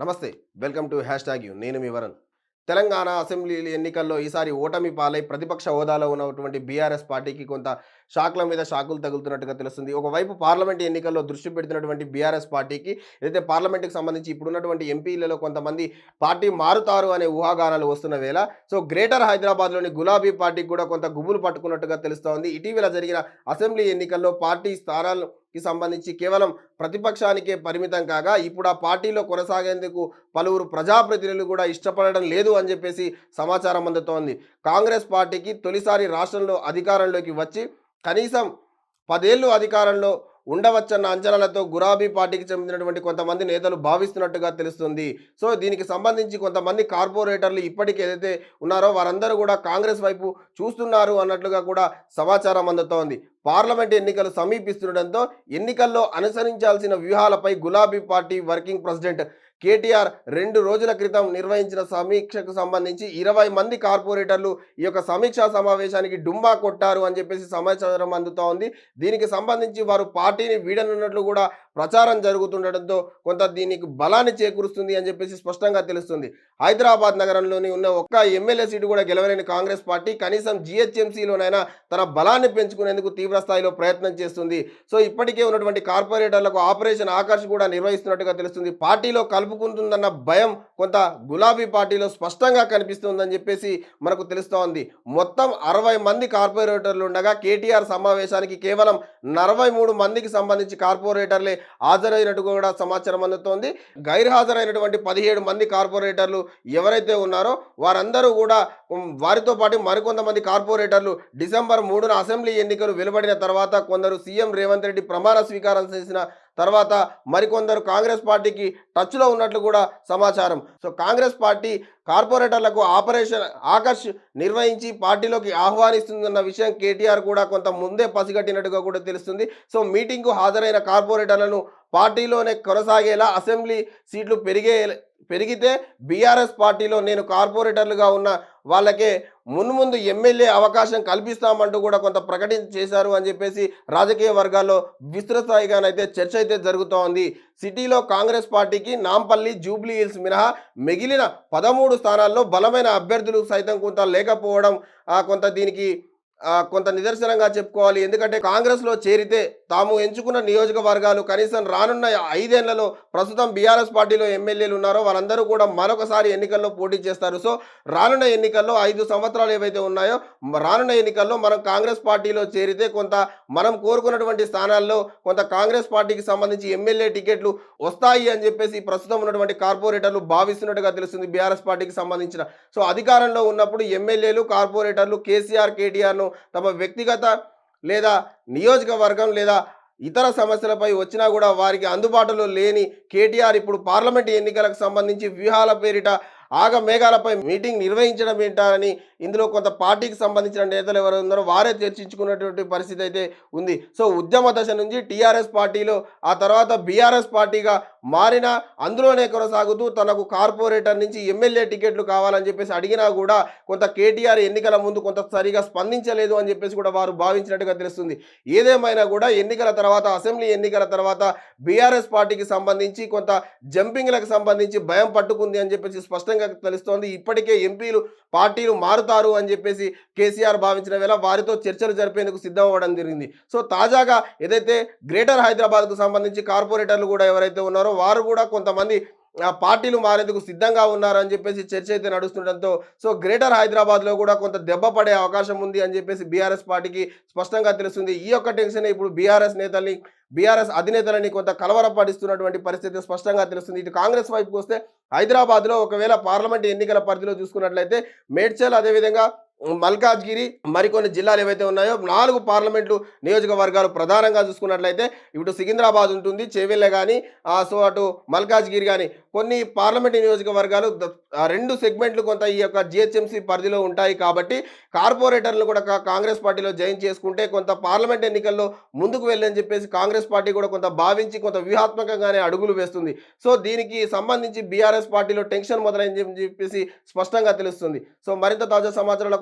నమస్తే welcome to hashtag U. నేను మీ వరుణ్. తెలంగాణ అసెంబ్లీ ఎన్నికల్లో ఈసారి ఓటమి పాలై ప్రతిపక్ష హోదాలో ఉన్నటువంటి బీఆర్ఎస్ పార్టీకి కొంత షాక్ల మీద షాకులు తగులుతున్నట్టుగా తెలుస్తుంది. ఒకవైపు పార్లమెంట్ ఎన్నికల్లో దృష్టి పెడుతున్నటువంటి బీఆర్ఎస్ పార్టీకి ఏదైతే పార్లమెంట్కి సంబంధించి ఇప్పుడున్నటువంటి ఎంపీలలో కొంతమంది పార్టీ మారుతారు అనే ఊహాగానాలు వస్తున్న వేళ సో గ్రేటర్ హైదరాబాద్లోని గులాబీ పార్టీకి కూడా కొంత గుబులు పట్టుకున్నట్టుగా తెలుస్తోంది. ఇటీవల జరిగిన అసెంబ్లీ ఎన్నికల్లో పార్టీ స్థానాలు కి సంబంధించి కేవలం ప్రతిపక్షానికే పరిమితం కాగా ఇప్పుడు ఆ పార్టీలో కొనసాగేందుకు పలువురు ప్రజాప్రతినిధులు కూడా ఇష్టపడడం లేదు అని చెప్పేసి సమాచారం అందుతోంది. కాంగ్రెస్ పార్టీకి తొలిసారి రాష్ట్రంలో అధికారంలోకి వచ్చి కనీసం పదేళ్ళు అధికారంలో ఉండవచ్చన్న అంచనాలతో గులాబీ పార్టీకి చెందినటువంటి కొంతమంది నేతలు భావిస్తున్నట్టుగా తెలుస్తుంది. సో దీనికి సంబంధించి కొంతమంది కార్పొరేటర్లు ఇప్పటికీ ఏదైతే ఉన్నారో వారందరూ కూడా కాంగ్రెస్ వైపు చూస్తున్నారు అన్నట్లుగా కూడా సమాచారం అందుతోంది. పార్లమెంట్ ఎన్నికలు సమీపిస్తుండటంతో ఎన్నికల్లో అనుసరించాల్సిన వ్యూహాలపై గులాబీ పార్టీ వర్కింగ్ ప్రెసిడెంట్ కేటీఆర్ రెండు రోజుల క్రితం నిర్వహించిన సమీక్షకు సంబంధించి ఇరవై మంది కార్పొరేటర్లు ఈ యొక్క సమీక్షా సమావేశానికి డుంబా కొట్టారు అని చెప్పేసి సమాచారం అందుతోంది దీనికి సంబంధించి వారు పార్టీని వీడనున్నట్లు కూడా ప్రచారం జరుగుతుండటంతో కొంత దీనికి బలాన్ని చేకూరుస్తుంది అని చెప్పేసి స్పష్టంగా తెలుస్తుంది. హైదరాబాద్ నగరంలోని ఉన్న ఒక్క ఎమ్మెల్యే సీటు కూడా గెలవలేని కాంగ్రెస్ పార్టీ కనీసం జిహెచ్ఎంసీలోనైనా తన బలాన్ని పెంచుకునేందుకు తీవ్ర స్థాయిలో ప్రయత్నం చేస్తుంది. సో ఇప్పటికే ఉన్నటువంటి కార్పొరేటర్లకు ఆపరేషన్ ఆకర్ష్ కూడా నిర్వహిస్తున్నట్టుగా తెలుస్తుంది. పార్టీలో కలుపుకుంటుందన్న భయం కొంత గులాబీ పార్టీలో స్పష్టంగా కనిపిస్తుందని చెప్పేసి మనకు తెలుస్తోంది మొత్తం అరవై మంది కార్పొరేటర్లు ఉండగా కేటీఆర్ సమావేశానికి కేవలం నలభై మూడు మందికి సంబంధించి కార్పొరేటర్లే హాజరైనట్టు కూడా సమాచారం అందుతోంది. గైర్హాజరైనటువంటి పదిహేడు మంది కార్పొరేటర్లు ఎవరైతే ఉన్నారో వారందరూ కూడా వారితో పాటు మరికొంతమంది కార్పొరేటర్లు డిసెంబర్ మూడున అసెంబ్లీ ఎన్నికలు వెలువడిన తర్వాత కొందరు సీఎం రేవంత్ రెడ్డి ప్రమాణ స్వీకారం చేసిన తర్వాత మరికొందరు కాంగ్రెస్ పార్టీకి టచ్లో ఉన్నట్లు కూడా సమాచారం. సో కాంగ్రెస్ పార్టీ కార్పొరేటర్లకు ఆపరేషన్ ఆకర్ష్ నిర్వహించి పార్టీలోకి ఆహ్వానిస్తుందన్న విషయం కేటీఆర్ కూడా కొంత ముందే పసిగట్టినట్టుగా కూడా తెలుస్తుంది. సో మీటింగ్కు హాజరైన కార్పొరేటర్లను పార్టీలోనే కొనసాగేలా అసెంబ్లీ సీట్లు పెరిగే పెరిగితే బీఆర్ఎస్ పార్టీలో నేను కార్పొరేటర్లుగా ఉన్న వాళ్ళకే మున్ముందు ఎమ్మెల్యే అవకాశం కల్పిస్తామంటూ కూడా కొంత ప్రకటన చేశారు అని చెప్పేసి రాజకీయ వర్గాల్లో విస్తృతస్థాయిగానైతే చర్చ అయితే జరుగుతోంది. సిటీలో కాంగ్రెస్ పార్టీకి నాంపల్లి జూబ్లీ హిల్స్ మినహా మిగిలిన పదమూడు స్థానాల్లో బలమైన అభ్యర్థులు సైతం కొంత లేకపోవడం కొంత దీనికి కొంత నిదర్శనంగా చెప్పుకోవాలి. ఎందుకంటే కాంగ్రెస్లో చేరితే తాము ఎంచుకున్న నియోజకవర్గాలు కనీసం రానున్న ఐదేళ్ళలో ప్రస్తుతం బీఆర్ఎస్ పార్టీలో ఎమ్మెల్యేలు ఉన్నారో వారందరూ కూడా మరొకసారి ఎన్నికల్లో పోటీ చేస్తారు. సో రానున్న ఎన్నికల్లో ఐదు సంవత్సరాలు ఏవైతే ఉన్నాయో రానున్న ఎన్నికల్లో మనం కాంగ్రెస్ పార్టీలో చేరితే కొంత మనం కోరుకున్నటువంటి స్థానాల్లో కొంత కాంగ్రెస్ పార్టీకి సంబంధించి ఎమ్మెల్యే టికెట్లు వస్తాయి అని చెప్పేసి ప్రస్తుతం ఉన్నటువంటి కార్పొరేటర్లు భావిస్తున్నట్టుగా తెలుస్తుంది బీఆర్ఎస్ పార్టీకి సంబంధించిన. సో అధికారంలో ఉన్నప్పుడు ఎమ్మెల్యేలు కార్పొరేటర్లు కేసీఆర్ కేటీఆర్ను తమ వ్యక్తిగత లేదా నియోజకవర్గం లేదా ఇతర సమస్యలపై వచ్చినా కూడా వారికి అందుబాటులో లేని కేటీఆర్ ఇప్పుడు పార్లమెంట్ ఎన్నికలకు సంబంధించి వ్యూహాల పేరిట ఆగ మేఘాలపై మీటింగ్ నిర్వహించడం ఏంటారని ఇందులో కొంత పార్టీకి సంబంధించిన నేతలు ఎవరు ఉన్నారో వారే చర్చించుకున్నటువంటి పరిస్థితి అయితే ఉంది. సో ఉద్యమ దశ నుంచి టీఆర్ఎస్ పార్టీలో ఆ తర్వాత బీఆర్ఎస్ పార్టీగా మారిన అందులోనే కొనసాగుతూ తనకు కార్పొరేటర్ నుంచి ఎమ్మెల్యే టికెట్లు కావాలని చెప్పేసి అడిగినా కూడా కొంత కేటీఆర్ ఎన్నికల ముందు కొంత సరిగా స్పందించలేదు అని చెప్పేసి కూడా వారు భావించినట్టుగా తెలుస్తుంది. ఏదేమైనా కూడా ఎన్నికల తర్వాత అసెంబ్లీ ఎన్నికల తర్వాత బీఆర్ఎస్ పార్టీకి సంబంధించి కొంత జంపింగ్లకు సంబంధించి భయం పట్టుకుంది అని చెప్పేసి స్పష్టంగా తెలుస్తోంది. ఇప్పటికే ఎంపీలు పార్టీలు మారుతారు అని చెప్పేసి కేసీఆర్ భావించిన వేళ వారితో చర్చలు జరిపేందుకు సిద్ధం అవ్వడం జరిగింది. సో తాజాగా ఏదైతే గ్రేటర్ హైదరాబాద్కు సంబంధించి కార్పొరేటర్లు కూడా ఎవరైతే ఉన్నారో వారు కూడా కొంతమంది పార్టీలు మారేందుకు సిద్ధంగా ఉన్నారని చెప్పేసి చర్చ అయితే నడుస్తుండటంతో సో గ్రేటర్ హైదరాబాద్లో కూడా కొంత దెబ్బ పడే అవకాశం ఉంది అని చెప్పేసి బీఆర్ఎస్ పార్టీకి స్పష్టంగా తెలుస్తుంది. ఈ యొక్క టెన్షన్ ఇప్పుడు బీఆర్ఎస్ నేతల్ని బీఆర్ఎస్ అధినేతలని కొంత కలవరపడిస్తున్నటువంటి పరిస్థితి స్పష్టంగా తెలుస్తుంది. ఇటు కాంగ్రెస్ వైపుకి వస్తే హైదరాబాద్లో ఒకవేళ పార్లమెంట్ ఎన్నికల పరిధిలో చూసుకున్నట్లయితే మేడ్చల్ అదేవిధంగా మల్కాజ్గిరి మరికొన్ని జిల్లాలు ఏవైతే ఉన్నాయో నాలుగు పార్లమెంట్లు నియోజకవర్గాలు ప్రధానంగా చూసుకున్నట్లయితే ఇటు సికింద్రాబాద్ ఉంటుంది చేవెళ్ళ కానీ సో అటు మల్కాజ్గిరి కానీ కొన్ని పార్లమెంట్ నియోజకవర్గాలు రెండు సెగ్మెంట్లు కొంత ఈ యొక్క జిహెచ్ఎంసీ పరిధిలో ఉంటాయి కాబట్టి కార్పొరేటర్లు కూడా కా- కాంగ్రెస్ పార్టీలో జాయిన్ చేసుకుంటే కొంత పార్లమెంట్ ఎన్నికల్లో ముందుకు వెళ్ళని చెప్పేసి కాంగ్రెస్ పార్టీ కూడా కొంత భావించి కొంత వ్యూహాత్మకంగానే అడుగులు వేస్తుంది. సో దీనికి సంబంధించి బీఆర్ఎస్ పార్టీలో టెన్షన్ మొదలైంది అని చెప్పేసి స్పష్టంగా తెలుస్తుంది. సో మరింత తాజా సమాచారాల